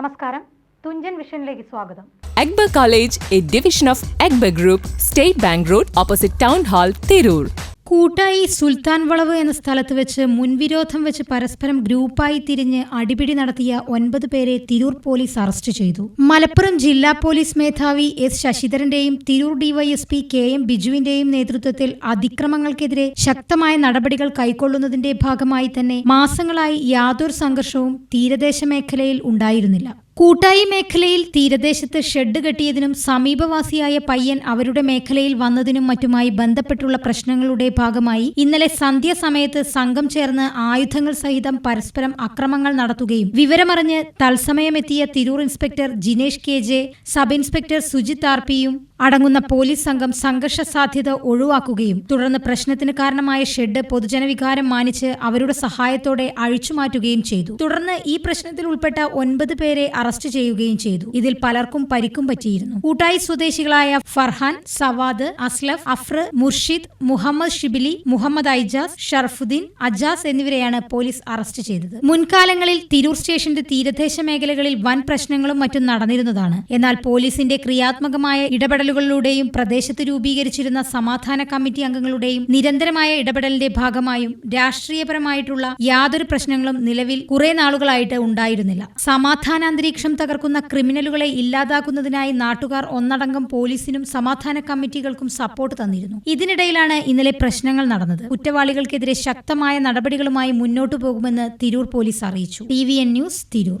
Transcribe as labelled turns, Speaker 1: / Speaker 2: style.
Speaker 1: നമസ്കാരം തുഞ്ചൻ വിഷനിലേക്ക് സ്വാഗതം
Speaker 2: Akbar College, a division of Akbar Group, State Bank Road, opposite Town Hall, Tirur.
Speaker 3: കൂട്ടായി സുൽത്താൻ വളവ് എന്ന സ്ഥലത്ത് വെച്ച് മുൻവിരോധം വെച്ച് പരസ്പരം ഗ്രൂപ്പായി തിരിഞ്ഞ് അടിപിടി നടത്തിയ ഒൻപത് പേരെ തിരൂർ പോലീസ് അറസ്റ്റ് ചെയ്തു. മലപ്പുറം ജില്ലാ പോലീസ് മേധാവി എസ് ശശിധരന്റെയും തിരൂർ ഡിവൈഎസ്പി കെ എം ബിജുവിന്റെയും നേതൃത്വത്തിൽ അതിക്രമങ്ങൾക്കെതിരെ ശക്തമായ നടപടികൾ കൈക്കൊള്ളുന്നതിന്റെ ഭാഗമായി തന്നെ മാസങ്ങളായി യാതൊരു സംഘർഷവും തീരദേശ മേഖലയിൽ ഉണ്ടായിരുന്നില്ല. കൂട്ടായി മേഖലയിൽ തീരദേശത്ത് ഷെഡ് കെട്ടിയതിനും സമീപവാസിയായ പയ്യൻ അവരുടെ മേഖലയിൽ വന്നതിനും മറ്റുമായി ബന്ധപ്പെട്ടുള്ള പ്രശ്നങ്ങളുടെ ഭാഗമായി ഇന്നലെ സന്ധ്യസമയത്ത് സംഘം ചേർന്ന് ആയുധങ്ങൾ സഹിതം പരസ്പരം അക്രമങ്ങൾ നടത്തുകയും വിവരമറിഞ്ഞ് തത്സമയമെത്തിയ Tirur inspector Jinesh K J sub inspector Sujith R പിയും അടങ്ങുന്ന പോലീസ് സംഘം സംഘർഷ സാധ്യത ഒഴിവാക്കുകയും തുടർന്ന് പ്രശ്നത്തിന് കാരണമായ ഷെഡ് പൊതുജനവികാരം മാനിച്ച് അവരുടെ സഹായത്തോടെ അഴിച്ചുമാറ്റുകയും ചെയ്തു. തുടർന്ന് ഈ പ്രശ്നത്തിൽ ഉൾപ്പെട്ട ഒൻപത് പേരെ അറസ്റ്റ് ചെയ്യുകയും ചെയ്തു. ഇതിൽ പലർക്കും പരിക്കും പറ്റിയിരുന്നു. കൂട്ടായി സ്വദേശികളായ ഫർഹാൻ സവാദ് അസ്ലഫ് അഫ്ര മുർഷിദ് മുഹമ്മദ് ഷിബിലി മുഹമ്മദ് ഐജാസ് ഷർഫുദ്ദീൻ അജാസ് എന്നിവരെയാണ് പോലീസ് അറസ്റ്റ് ചെയ്തത്. മുൻകാലങ്ങളിൽ തിരൂർ സ്റ്റേഷന്റെ തീരദേശ മേഖലകളിൽ വൻ പ്രശ്നങ്ങളും മറ്റും നടന്നിരുന്നതാണ്. എന്നാൽ പോലീസിന്റെ ക്രിയാത്മകമായ ഇടപെടലുകളിലൂടെയും പ്രദേശത്ത് രൂപീകരിച്ചിരുന്ന സമാധാന കമ്മിറ്റി അംഗങ്ങളുടെയും നിരന്തരമായ ഇടപെടലിന്റെ ഭാഗമായും രാഷ്ട്രീയപരമായിട്ടുള്ള യാതൊരു പ്രശ്നങ്ങളും നിലവിൽ കുറെ നാളുകളായിട്ട് ഉണ്ടായിരുന്നില്ല. സമാധാന അന്തരീക്ഷം തകർക്കുന്ന ക്രിമിനലുകളെ ഇല്ലാതാക്കുന്നതിനായി നാട്ടുകാർ ഒന്നടങ്കം പോലീസിനും സമാധാന കമ്മിറ്റികൾക്കും സപ്പോർട്ട് തന്നിരുന്നു. ഇതിനിടയിലാണ് ഇന്നലെ പ്രശ്നങ്ങൾ നടന്നത്. കുറ്റവാളികൾക്കെതിരെ ശക്തമായ നടപടികളുമായി മുന്നോട്ടു പോകുമെന്ന് തിരൂർ പോലീസ് അറിയിച്ചു. T news Tirur.